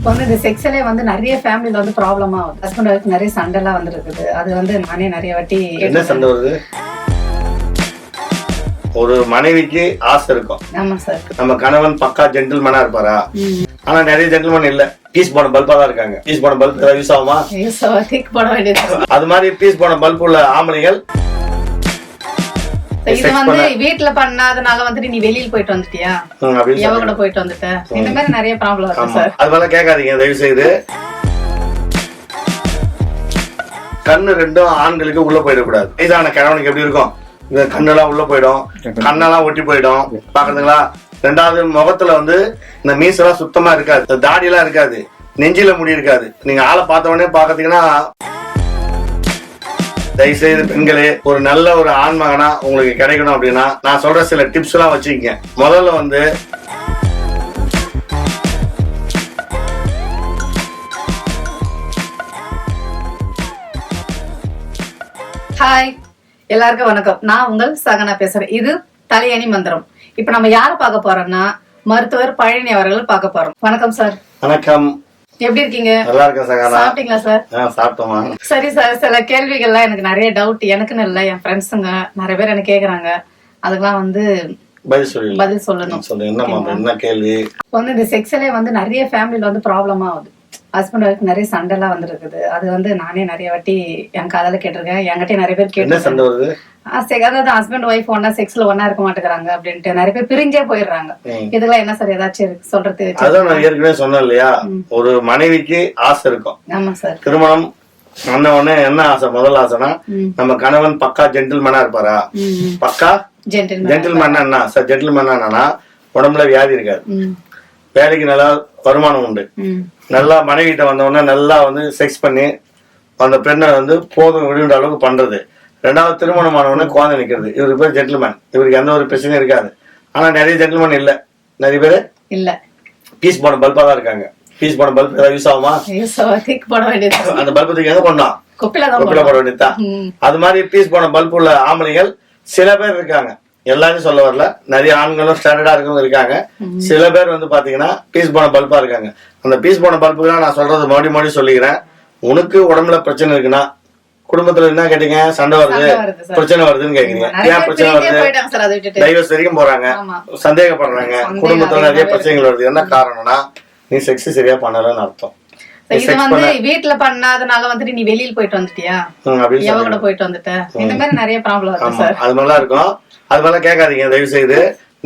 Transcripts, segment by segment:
இப்போ வந்து இந்த செக்ஸ்லே வந்து நிறைய ஃபேமிலில வந்து ப்ராப்ளமா ஆகுது. ஹஸ்பண்ட் ஒய்ஃப் நிறைய சண்டைலாம் வந்து இருக்குது அது வந்து நானே நிறைய வாட்டி என்ன சண்டை வருது? ஒரு மனைவிக்கு ஆசை இருக்கும். ஆமா சார் நம்ம கணவன் பக்கா ஜென்டில்மேனா இருப்பாரா? ஆனா நிறைய ஜென்டில்மேன் இல்ல. பீஸ் போன பல்பா தான் இருக்காங்க. பீஸ் போன பல்ப் யூஸ் ஆகுமா? அது மாதிரி பீஸ் போன பல்ப் உள்ள ஆம்பளைகள் இது வந்து வீட்ல பண்ணாதனால வந்துட்டு நீ வெளியில போயிட்டு வந்துட்டியா? எவ. கூட போயிட்டு வந்துட்ட? இந்த மாதிரி நிறைய ப்ராப்ளம் ஆமா. சார் அது கேட்காதீங்க தயவு செய்து கண்ணு ரெண்டும் ஆண்களுக்கு உள்ள போயிடக்கூடாது. இதான கணவனுக்கு எப்படி இருக்கும்? இந்த கண்ணெல்லாம் உள்ள போயிடும். கண்ணெல்லாம் ஒட்டி போயிடும். பாக்குறதுங்களா ரெண்டாவது முகத்துல வந்து இந்த மீசெல்லாம் சுத்தமா இருக்காது. இந்த தாடியெல்லாம் இருக்காது. நெஞ்சில முடி இருக்காது. நீங்க ஆளை பார்த்த உடனே பாத்தீங்கன்னா தயவுசெய்து பெண்களே ஒரு நல்ல ஒரு ஆண் மகனா உங்களுக்கு கிடைக்கணும் அப்படின்னா நான் சொல்ற சில டிப்ஸ் எல்லாம் வச்சுக்கங்க. முதல்ல வந்து ஹாய் எல்லாருக்கும் வணக்கம். நான் உங்கள் சகனா பேசுறேன். இது தலையணி மந்திரம். இப்ப நம்ம யாரை பார்க்க போறோம்னா மருத்துவர் பழனி அவர்கள் பார்க்க போறோம். வணக்கம் சார் வணக்கம். எப்படி இருக்கீங்க? நல்லா இருக்கேன் சகானா சாப்பிட்டீங்களா சார்? சாப்பிட்டோமா சரி சார் சில கேள்விகள்லாம் எனக்கு நிறைய டவுட் எனக்குன்னு இல்லை என் ஃப்ரெண்ட்ஸுங்க நிறைய பேர் எனக்கு கேக்குறாங்க. அதுக்கெல்லாம் வந்து பதில் சொல்லல பதில் சொல்லணும். சொல்லு என்ன கேள்வி? வந்து இந்த செக்ஸ்லே வந்து நிறைய ஃபேமிலில வந்து ப்ராப்ளமா ஆகுது. ஹஸ்பண்ட் ஒய்ஃப் நிறைய சண்டைலாம் வந்து இருக்குது அது வந்து நானே நிறைய வாட்டி என் காதால கேட்டிருக்கேன். என்கிட்ட நிறைய பேர் கேட்டு சண்டை அதாவது ஹஸ்பண்ட் ஒய்ஃப் ஒன்னா செக்ஸ்ல ஒன்னா இருக்க மாட்டேங்கிறாங்க அப்படின்ட்டு நிறைய பேர் பிரிஞ்சே போயிடுறாங்க. இதெல்லாம் என்ன சார் ஏதாச்சும் இருக்கு சொல்றது அதான் நான் ஏற்கனவே சொன்னேன் இல்லையா? ஒரு மனைவிக்கு ஆசை இருக்கும். ஆமா சார். திருமணம் பண்ண உடனே என்ன ஆசை? முதல் ஆசைனா. நம்ம கணவன் பக்கா ஜென்டில்மேனா இருப்பாரா? பக்கா ஜென்டில்மேன் என்ன? சார் ஜென்டில்மேன் என்னன்னா உடம்புல வியாதி இருக்காது. வேலைக்கு நல்லா வருமானம் உண்டு. நல்லா மனைவிட்ட வந்த உடனே நல்லா வந்து செக்ஸ் பண்ணி அந்த பெண்ணை வந்து போதும் விடுன்ற அளவுக்கு பண்றது. ரெண்டாவது திருமணமான உடனே குழந்தை நிக்கிறது. இவருக்கு பேர் ஜென்டில்மேன் இவருக்கு எந்த ஒரு பிரச்சனையும் இருக்காது. ஆனா நிறைய ஜென்டில்மேன் இல்ல. நிறைய பேர் இல்ல. பீஸ் போன பல்பா தான் இருக்காங்க. பீஸ் போன பல்ப் ஏதாவது யூஸ் ஆகுமா? திக் போட வேண்டியது அந்த பல்பு தூக்கி எங்க பண்ணோம் குப்பில போட வேண்டியதுதான். அது மாதிரி பீஸ் போன பல்ப் உள்ள ஆம்பளைகள் சில பேர் இருக்காங்க. எல்லாரும் சொல்ல வரல. நிறைய ஆண்களும் ஸ்டாண்டர்டா இருக்கவங்க இருக்காங்க. சில பேர் வந்து பாத்தீங்கன்னா பீஸ் போன பல்பா இருக்காங்க. அந்த பீஸ் போன பல்புக்கு நான் சொல்றது மறுபடியும் மறுபடியும் சொல்லிக்கிறேன். உனக்கு உடம்புல பிரச்சனை இருக்குன்னா குடும்பத்துல என்ன கேட்டீங்க? சண்டை வருது. பிரச்சனை வருதுன்னு கேக்குறீங்க. ஏன் பேர் பிரச்சனை வருது? டைவர்ஸ் வரைக்கும் போறாங்க. சந்தேகப்படுறாங்க. குடும்பத்துல நிறைய பிரச்சனைகள் வருது. என்ன காரணம்னா நீ செக்ஸ் சரியா பண்ணலன்னு அர்த்தம். இது வந்து வீட்ல பண்ணாதனால வந்துட்டு நீ வெளியில போயிட்டு வந்துட்டியா? ம், அப்படின்னு எவ சொல்லுங்க. கூட போயிட்டு வந்துட்ட? இந்த மாதிரி நிறைய ப்ராப்ளம் வருது ஆமா. சார். அது மாதிரிலாம் இருக்கும் அது மாதிரிலாம் கேட்காதீங்க. தயவு செய்து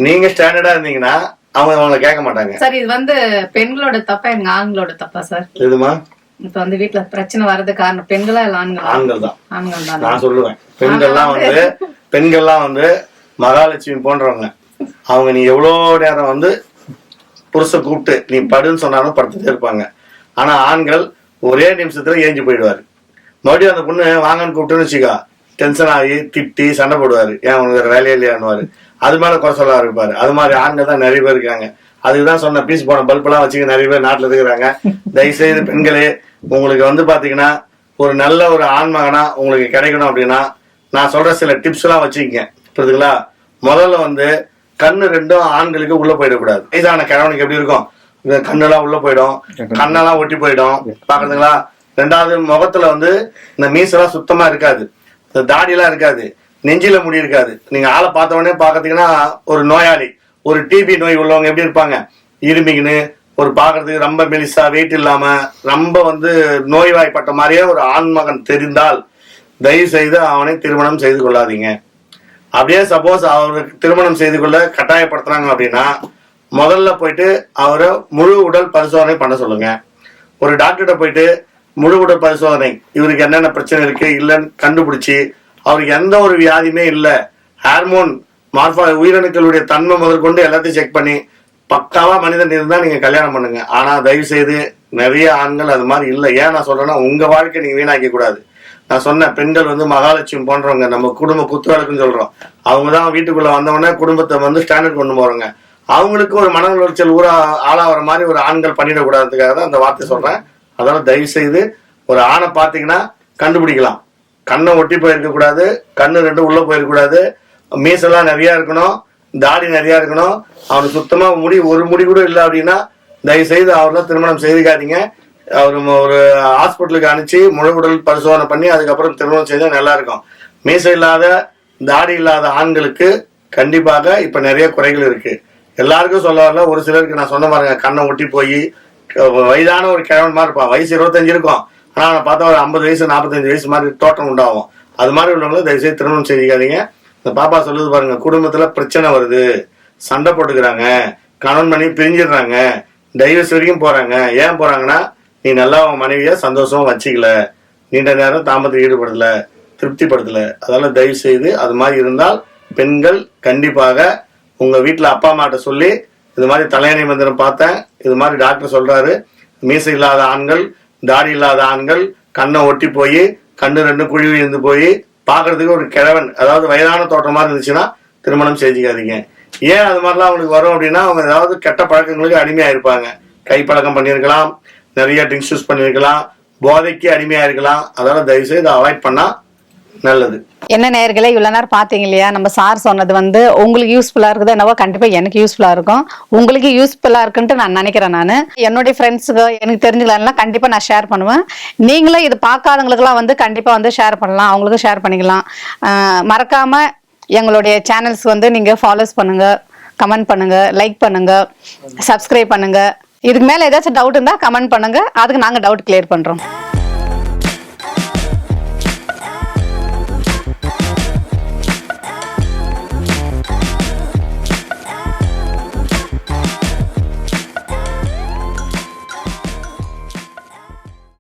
நீங்க ஸ்டாண்டர்டா இருந்தீங்கன்னா அவங்க அவங்கள கேட்க மாட்டாங்க. சார் இது வந்து பெண்களோட தப்பா எங்க ஆண்களோட தப்பா சார்? எதுமா? இப்ப வந்து வீட்ல பிரச்சனை வர்றது காரணம் பெண்களா இல்ல ஆண்களா? ஆண்கள் தான். ஆண்கள் தான். நான் சொல்லுவேன். பெண்கள்லாம் வந்து பெண்கள்லாம் வந்து மகாலட்சுமி போன்றவங்க. அவங்க நீ எவ்வளோ நேரம் வந்து புருஷ கூப்பிட்டு நீ படுன்னு சொன்னாலும் படுத்துட்டே இருப்பாங்க. ஆனா ஆண்கள் ஒரே நிமிஷத்துல ஏஞ்சி போயிடுவாரு. மறுபடியும் அந்த பொண்ணு வாங்கன்னு கூப்பிட்டுன்னு வச்சுக்கோ. டென்ஷன் ஆகி திட்டி சண்டை போடுவாரு. ஏன் உனக்கு வேலையே இல்லையான்னுவாரு. அது மேல குறை சொல்ல ஆரம்பிப்பாரு அது மாதிரி ஆண்கள் தான் நிறைய பேர் இருக்காங்க. அதுக்குதான் சொன்ன பீஸ் போன பல்ப் எல்லாம் வச்சுக்க நிறைய பேர் நாட்டுல இருக்கிறாங்க. தயவுசெய்து பெண்களே உங்களுக்கு வந்து பாத்தீங்கன்னா ஒரு நல்ல ஒரு ஆண் மகனா உங்களுக்கு கிடைக்கணும் அப்படின்னா நான் சொல்ற சில டிப்ஸ் எல்லாம் வச்சுக்கங்க. புரியுதுங்களா? முதல்ல வந்து கண்ணு ரெண்டும் ஆண்களுக்கு உள்ள போயிடக்கூடாது. இதான கணவனுக்கு எப்படி இருக்கும்? கண்ணெல்லாம் உள்ள போயிடும். கண்ணெல்லாம் ஒட்டி போயிடும். பாக்குறதுங்களா? ரெண்டாவது முகத்துல வந்து இந்த மீசெல்லாம் சுத்தமா இருக்காது. இந்த தாடியெல்லாம் இருக்காது. நெஞ்சில முடி இருக்காது. நீங்க ஆளை பார்த்தவொடனே பாக்கிறதுக்குன்னா ஒரு நோயாளி ஒரு டிபி நோய் உள்ளவங்க எப்படி இருப்பாங்க? இருமிக்கின்னு ஒரு பாக்குறதுக்கு ரொம்ப மெலிசா வெயிட் இல்லாம ரொம்ப வந்து நோய்வாய்ப்பட்ட மாதிரியே ஒரு ஆண்மகன் தெரிந்தால் தயவு செய்து அவனை திருமணம் செய்து கொள்ளாதீங்க. அப்படியே சப்போஸ் அவருக்கு திருமணம் செய்து கொள்ள கட்டாயப்படுத்துறாங்க அப்படின்னா முதல்ல போயிட்டு அவரை முழு உடல் பரிசோதனை பண்ண சொல்லுங்க. ஒரு டாக்டர்கிட்ட போயிட்டு முழு உடல் பரிசோதனை. இவருக்கு என்னென்ன பிரச்சனை இருக்கு இல்லைன்னு கண்டுபிடிச்சி அவருக்கு எந்த ஒரு வியாதியுமே இல்லை. ஹார்மோன் மார்பா உயிரணுக்களுடைய தன்மை முதற்கொண்டு எல்லாத்தையும் செக் பண்ணி பக்காவா மனிதன் இருந்தா நீங்க கல்யாணம் பண்ணுங்க. ஆனா தயவு செய்து நிறைய ஆண்கள் அது மாதிரி இல்லை. ஏன் நான் சொல்றேன்னா உங்க வாழ்க்கை நீங்க வீணாக்க கூடாது. நான் சொன்ன பெண்கள் வந்து மகாலட்சுமி போன்றவங்க நம்ம குடும்ப குத்துவழக்குன்னு சொல்றோம். அவங்க தான் வீட்டுக்குள்ள வந்தவொடனே குடும்பத்தை வந்து ஸ்டாண்டர்ட் கொண்டு போறாங்க அவங்களுக்கு ஒரு மன உளைச்சல் ஊரா ஆளாகிற மாதிரி ஒரு ஆண்கள் பண்ணிடக்கூடாதுக்காக தான் அந்த வார்த்தை சொல்றேன். அதனால தயவு செய்து ஒரு ஆணை பார்த்தீங்கன்னா கண்டுபிடிக்கலாம். கண்ணை ஒட்டி போயிருக்கக்கூடாது கண்ணு ரெண்டும் உள்ளே போயிருக்கக்கூடாது. மீசெல்லாம் நிறையா இருக்கணும் தாடி நிறையா இருக்கணும். அவனுக்கு சுத்தமாக முடி ஒரு முடி கூட இல்லை அப்படின்னா தயவு செய்து அவர்லாம் திருமணம் செய்துக்காதீங்க. அவர் ஒரு ஹாஸ்பிட்டலுக்கு அனுப்பிச்சு முழு உடல் பரிசோதனை பண்ணி அதுக்கப்புறம் திருமணம் செய்தால் நல்லா இருக்கும். மீசை இல்லாத தாடி இல்லாத ஆண்களுக்கு கண்டிப்பாக இப்போ நிறைய குறைகள் இருக்குது எல்லாருக்கும் சொல்ல வரல ஒரு சிலருக்கு நான் சொன்ன பாருங்க கண்ணை ஒட்டி போய் வயதான ஒரு கிழவன் மாதிரி இருப்பான். வயசு இருபத்தஞ்சு இருக்கும். ஆனா அவனை பார்த்தா ஒரு ஐம்பது வயசு நாற்பத்தஞ்சு வயசு மாதிரி தோற்றம் உண்டாகும். அது மாதிரி உள்ளவங்கள தயவுசெய்து திருமணம் செய்திக்காதீங்க இந்த பாப்பா சொல்லுது பாருங்க குடும்பத்துல பிரச்சனை வருது. சண்டை போட்டுக்கிறாங்க. கணவன் மனைவி பிரிஞ்சிடுறாங்க. டைவர்ஸ் வரைக்கும் போறாங்க. ஏன் போறாங்கன்னா நீ நல்லா உன் மனைவிய சந்தோஷமா வச்சுக்கல. நீண்ட நேரம் தாம்பத்தில் ஈடுபடலை திருப்திப்படுத்தல. அதனால தயவு செய்து அது மாதிரி இருந்தால் பெண்கள் கண்டிப்பாக உங்க வீட்டுல அப்பா அம்மாட்ட சொல்லி இது மாதிரி தலையணை மந்திரம் பார்த்தேன். இது மாதிரி டாக்டர் சொல்றாரு. மீசை இல்லாத ஆண்கள் தாடி இல்லாத ஆண்கள் கண்ணை ஒட்டி போய் கண்ணு ரெண்டு குழி விழுந்து போய் பார்க்கறதுக்கு ஒரு கிழவன் அதாவது வயதான தோற்றம் மாதிரி இருந்துச்சுன்னா திருமணம் செஞ்சுக்காதீங்க. ஏன் அது மாதிரிலாம் அவங்களுக்கு வரும் அப்படின்னா அவங்க ஏதாவது கெட்ட பழக்கங்களுக்கு அடிமையாக இருப்பாங்க கைப்பழக்கம் பண்ணியிருக்கலாம் நிறைய ட்ரிங்க்ஸ் யூஸ் பண்ணியிருக்கலாம் போதைக்கு அடிமையாக இருக்கலாம் அதெல்லாம் தயவுசெய்து அவாய்ட் பண்ணால் நல்லது. என்ன நேர்களே இவ்வளோ நேரம் பார்த்தீங்க இல்லையா? நம்ம சார் சொன்னது வந்து உங்களுக்கு யூஸ்ஃபுல்லாக இருக்குது என்னவோ கண்டிப்பாக எனக்கு யூஸ்ஃபுல்லாக இருக்கும். உங்களுக்கு யூஸ்ஃபுல்லாக இருக்குன்ட்டு நான் நினைக்கிறேன் நான். என்னுடைய ஃப்ரெண்ட்ஸுக்கு எனக்கு தெரிஞ்சுக்கலாம் கண்டிப்பாக நான் ஷேர் பண்ணுவேன். நீங்களும் இது பார்க்காதவங்களுக்குலாம் வந்து கண்டிப்பாக வந்து ஷேர் பண்ணலாம். அவங்களுக்கும் ஷேர் பண்ணிக்கலாம். மறக்காமல் மறக்காம எங்களுடைய சேனல்ஸ் வந்து நீங்கள் ஃபாலோஸ் பண்ணுங்க கமெண்ட் பண்ணுங்க லைக் பண்ணுங்க சப்ஸ்கிரைப் பண்ணுங்க. இதுக்கு மேலே ஏதாச்சும் டவுட் இருந்தால் கமெண்ட் பண்ணுங்க. அதுக்கு நாங்கள் டவுட் கிளியர் பண்ணுறோம்